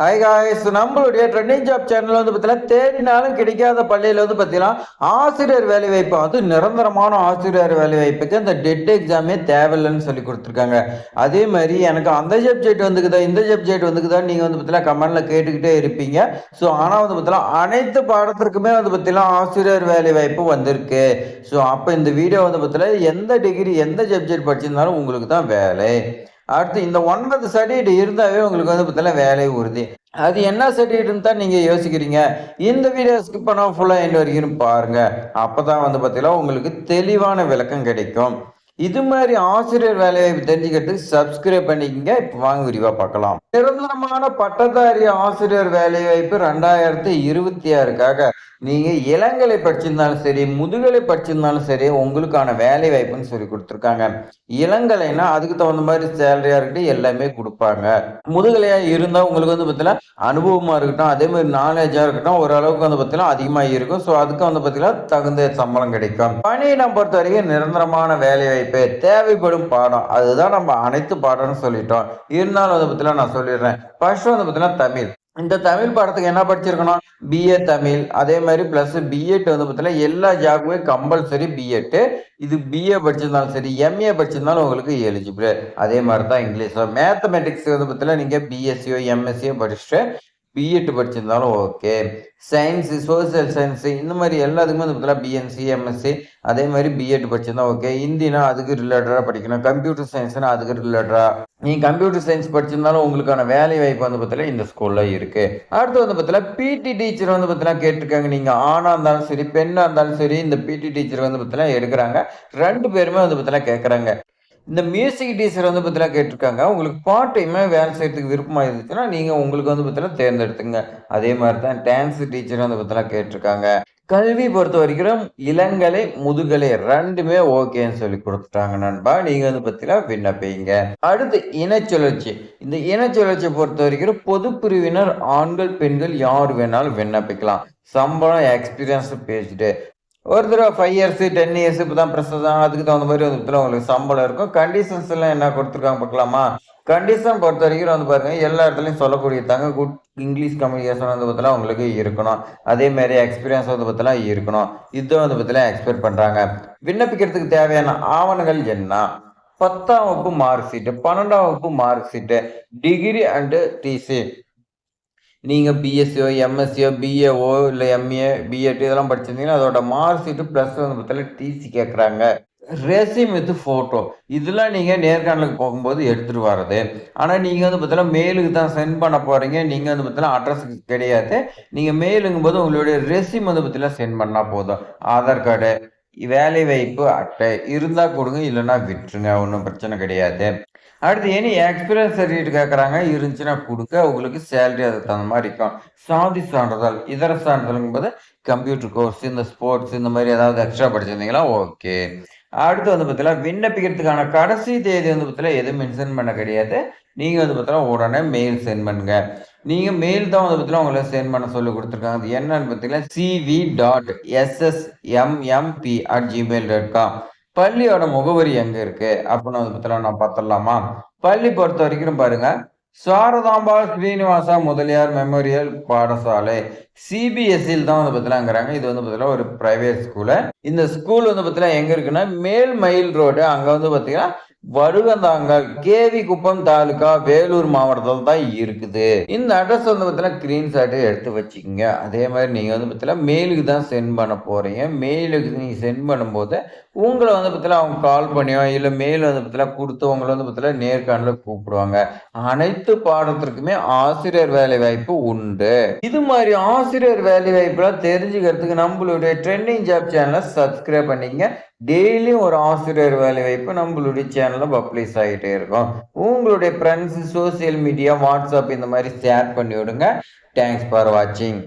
Hi guys நம்மளுடைய trending job channel வந்து பார்த்தீங்கன்னா தேடினாலும் கிடைக்காத பள்ளியில் வந்து பார்த்தீங்கன்னா ஆசிரியர் வேலை வாய்ப்பு அது நிரந்தரமான ஆசிரியர் வேலை வாய்ப்புக்கு அந்த டெட் எக்ஸாமே தேவையில்லைன்னு சொல்லி கொடுத்துருக்காங்க. அதே மாதிரி எனக்கு அந்த சப்ஜெக்ட் வந்துக்குதா இந்த சப்ஜெக்ட் வந்துக்குதா நீங்கள் வந்து பார்த்தீங்கன்னா கமெண்டில் கேட்டுக்கிட்டே இருப்பீங்க. ஸோ ஆனால் வந்து பார்த்தீங்கன்னா அனைத்து பாடத்திற்குமே வந்து பார்த்தீங்கன்னா ஆசிரியர் வேலை வாய்ப்பு வந்திருக்கு. ஸோ அப்போ இந்த வீடியோ வந்து பார்த்தீங்கன்னா எந்த டிகிரி எந்த சப்ஜெக்ட் படிச்சிருந்தாலும் உங்களுக்கு தான் வேலை. அடுத்து இந்த ஒன்பது சர்டிஃபிகேட் இருந்தாவே உங்களுக்கு வந்து பார்த்தீங்கன்னா வேலை உறுதி. அது என்ன சர்டிஃபிகேட்னு தான் நீங்கள் யோசிக்கிறீங்க. இந்த வீடியோ ஸ்கிப் பண்ண ஃபுல்லாக என்ன வரைக்கும் பாருங்க. அப்போ தான் வந்து பார்த்தீங்கன்னா உங்களுக்கு தெளிவான விளக்கம் கிடைக்கும். இது மாதிரி ஆசிரியர் வேலையை தெரிஞ்சுக்கிறதுக்கு சப்ஸ்கிரைப் பண்ணிக்கங்க. இப்போ வாங்க விரிவாக பார்க்கலாம். நிரந்தரமான பட்டதாரி ஆசிரியர் வேலைவாய்ப்பு ரெண்டாயிரத்தி இருபத்தி ஆறுக்காக. நீங்க இளங்கலை படிச்சிருந்தாலும் சரி முதுகலை படிச்சிருந்தாலும் சரி உங்களுக்கான வேலை வாய்ப்புன்னு சொல்லி கொடுத்துருக்காங்க. இளங்கலைன்னா அதுக்கு தகுந்த மாதிரி சேலரியா இருக்கட்டும் எல்லாமே கொடுப்பாங்க. முதுகலையா இருந்தா உங்களுக்கு வந்து பார்த்தீங்கன்னா அனுபவமா இருக்கட்டும் அதே மாதிரி நாலேஜா இருக்கட்டும் ஓரளவுக்கு வந்து பார்த்தீங்கன்னா அதிகமா இருக்கும். ஸோ அதுக்கு வந்து பார்த்தீங்கன்னா தகுந்த சம்பளம் கிடைக்கும். பணியிடம் பொறுத்த வரைக்கும் நிரந்தரமான வேலை வாய்ப்பு தேவைப்படும் பாடம். அதுதான் நம்ம அனைத்து பாடம்னு சொல்லிட்டோம். இருந்தாலும் வந்து பார்த்தீங்கன்னா நான் சொல்லிடுறேன். ஃபர்ஸ்ட் வந்து பார்த்தீங்கன்னா தமிழ். இந்த தமிழ் பாடத்துக்கு என்ன படிச்சிருக்கணும்? பிஏ தமிழ். அதே மாதிரி ப்ளஸ் பிஎட் வந்து பார்த்தீங்கன்னா எல்லா ஜாபுமே கம்பல்சரி பிஎட்டு இது பிஏ படிச்சிருந்தாலும் சரி எம்ஏ படிச்சிருந்தாலும் உங்களுக்கு எலிஜிபிள் அதே மாதிரி தான் இங்கிலீஷ் மேத்தமெட்டிக்ஸ் வந்து பார்த்தீங்கன்னா நீங்கள் பிஎஸ்சியோ எம்எஸ்சியோ படிச்சுட்டு பிஎட் படிச்சிருந்தாலும் ஓகே சயின்ஸு சோசியல் சயின்ஸு இந்த மாதிரி எல்லாத்துக்குமே வந்து பார்த்தீங்கன்னா பிஎன்சி எம்எஸ்சி அதே மாதிரி பிஎட் படிச்சிருந்தா ஓகே ஹிந்தினா அதுக்கு ரிலேட்டடாக படிக்கணும். கம்ப்யூட்டர் சயின்ஸ்னா அதுக்கு ரிலேட்டடாக நீங்கள் கம்ப்யூட்டர் சயின்ஸ் படிச்சிருந்தாலும் உங்களுக்கான வேலை வாய்ப்பு வந்து பார்த்தீங்கன்னா இந்த ஸ்கூலில் இருக்குது அடுத்து வந்து பார்த்தீங்கன்னா பிடி டீச்சர் வந்து பார்த்தீங்கன்னா கேட்டிருக்காங்க. நீங்கள் ஆணாக இருந்தாலும் சரி பெண்ணாக இருந்தாலும் சரி இந்த பிடி டீச்சர் வந்து பார்த்தீங்கன்னா எடுக்கிறாங்க. ரெண்டு பேருமே வந்து பார்த்தீங்கன்னா கேட்குறாங்க இந்த மியூசிக் டீச்சர் வந்து பார்த்தீங்கன்னா கேட்டிருக்காங்க. உங்களுக்கு பார்ட் டைமே வேலை செய்யறதுக்கு விருப்பமாக இருந்துச்சுன்னா நீங்கள் உங்களுக்கு வந்து பார்த்தீங்கன்னா தேர்ந்தெடுத்துங்க. அதே மாதிரி தான் டான்ஸ் டீச்சர் வந்து பார்த்தீங்கன்னா கேட்டிருக்காங்க. கல்வி பொறுத்த வரைக்கும் இளங்கலை முதுகலை ரெண்டுமே ஓகேன்னு சொல்லி கொடுத்துட்டாங்க நண்பா. நீங்கள் வந்து பார்த்தீங்கன்னா விண்ணப்பிங்க. அடுத்து இனச்சுழற்சி இந்த இனச்சுழற்சியை பொறுத்த வரைக்கும் பொது பிரிவினர் ஆண்கள் பெண்கள் யார் வேணாலும் விண்ணப்பிக்கலாம். சம்பளம் எக்ஸ்பீரியன்ஸ் பேசிட்டு ஒரு தடவை ஃபைவ் இயர்ஸு டென் இயர்ஸ் இப்போ தான் ப்ரெஸ் தான் அதுக்கு தகுந்த மாதிரி வந்து பார்த்தீங்கன்னா உங்களுக்கு சம்பளம் இருக்கும். கண்டிஷன்ஸ் எல்லாம் என்ன கொடுத்துருக்காங்க பார்க்கலாமா? கண்டிஷன் பொறுத்த வரைக்கும் வந்து பாருங்க எல்லா இடத்துலையும் சொல்லக்கூடிய தாங்க குட் இங்கிலீஷ் கம்யூனிகேஷன் வந்து பார்த்தீங்கன்னா உங்களுக்கு இருக்கணும். அதே மாதிரி எக்ஸ்பீரியன்ஸ் வந்து பார்த்தீங்கன்னா இருக்கணும். இது வந்து பார்த்தீங்கன்னா எக்ஸ்பெக்ட் பண்ணுறாங்க விண்ணப்பிக்கிறதுக்கு தேவையான ஆவணங்கள் என்ன? பத்தாம் வகுப்பு மார்க் ஷீட்டு பன்னெண்டாம் வகுப்பு mark sheet degree and TC நீங்கள் பிஎஸ்சியோ எம்எஸ்சியோ பிஏஓ இல்லை எம்ஏ பிஎட் இதெல்லாம் படிச்சிருந்தீங்கன்னா அதோட மார்க் ஷீட்டு ப்ளஸ் வந்து பார்த்தீங்கன்னா டிசி கேட்குறாங்க ரெசிம் வித் ஃபோட்டோ இதெல்லாம் நீங்கள் நேர்காணலுக்கு போகும்போது எடுத்துகிட்டு வர்றது. ஆனால் நீங்கள் வந்து பார்த்தீங்கன்னா மெயிலுக்கு தான் சென்ட் பண்ண போகிறீங்க நீங்கள் வந்து பார்த்தீங்கன்னா அட்ரஸுக்கு கிடையாது. நீங்கள் மெயிலுங்கும் போது உங்களுடைய ரெசிம் வந்து பார்த்தீங்கன்னா சென்ட் பண்ணால் போதும். ஆதார் கார்டு வேலை வாய்ப்பு அட்டை இருந்தால் கொடுங்க இல்லைன்னா விட்டுருங்க ஒன்றும் பிரச்சனை கிடையாது. அடுத்து எனி எக்ஸ்பீரியன்ஸ் சர்டிஃபிகேட் கேட்குறாங்க இருந்துச்சுன்னா கொடுக்க உங்களுக்கு சேலரி அதுக்கு தகுந்த மாதிரி இருக்கும். சாதி சான்றிதழ் இதர சான்றிதழ்ங்கும்போது கம்ப்யூட்டர் கோர்ஸ் இந்த ஸ்போர்ட்ஸ் இந்த மாதிரி ஏதாவது எக்ஸ்ட்ரா படிச்சிருந்தீங்களா ஓகே அடுத்து வந்து பார்த்தீங்கன்னா விண்ணப்பிக்கிறதுக்கான கடைசி தேதி வந்து பார்த்தீங்கன்னா எதுவும் மென்ஷன் பண்ண கிடையாது. நீங்கள் வந்து பார்த்தீங்கன்னா உடனே மெயில் சென்ட் பண்ணுங்க. நீங்கள் மெயில் தான் வந்து பார்த்தீங்கன்னா உங்களை சென்ட் பண்ண சொல்லி கொடுத்துருக்காங்க. அது என்னன்னு பார்த்தீங்கன்னா CV dot SSMMP at Gmail dot com பள்ளியோட முகவரி எங்கே இருக்குது அப்படின்னு வந்து பார்த்தீங்கன்னா நான் பார்த்துடலாமா? பள்ளி பொறுத்த வரைக்கும் பாருங்கள் சாரதாம்பா ஸ்ரீனிவாசா முதலியார் மெமோரியல் பாடசாலை சிபிஎஸ்சியில் தான் வந்து பார்த்தீங்கன்னாங்கிறாங்க இது வந்து பார்த்தீங்கன்னா ஒரு பிரைவேட் ஸ்கூலு இந்த ஸ்கூல் வந்து பார்த்தீங்கன்னா எங்கே இருக்குன்னா மேல் மயில் ரோடு அங்கே வந்து பார்த்தீங்கன்னா வருகந்தாங்கல் கேவி குப்பம் தாலுகா வேலூர் மாவட்டத்தில் தான் இருக்குது. இந்த அட்ரஸ் வந்து பார்த்தீங்கன்னா ஸ்க்ரீன்ஷாட்டு எடுத்து வச்சுக்கோங்க. அதே மாதிரி நீங்கள் வந்து பார்த்தீங்கன்னா மெயிலுக்கு தான் சென்ட் பண்ண போகிறீங்க மெயிலுக்கு நீங்கள் சென்ட் பண்ணும்போது உங்களை வந்து பார்த்தீங்கன்னா அவங்க கால் பண்ணியோ இல்லை மெயில் வந்து பார்த்தீங்கன்னா கொடுத்து உங்களை வந்து பார்த்தீங்கன்னா நேர்காணல கூப்பிடுவாங்க. அனைத்து பாடத்திற்குமே ஆசிரியர் வேலை வாய்ப்பு உண்டு. இது மாதிரி ஆசிரியர் வேலை வாய்ப்புலாம் தெரிஞ்சுக்கிறதுக்கு நம்மளுடைய ட்ரெண்டிங் ஜாப் சேனலை சப்ஸ்கிரைப் பண்ணிக்கங்க. டெய்லியும் ஒரு ஆசிரியர் வேலை வாய்ப்பு நம்மளுடைய சேனலில் பப்ளிஷ் ஆகிட்டே இருக்கும். உங்களுடைய ஃப்ரெண்ட்ஸு சோசியல் மீடியா வாட்ஸ்அப் இந்த மாதிரி ஷேர் பண்ணி விடுங்க தேங்க்ஸ் ஃபார் வாட்சிங்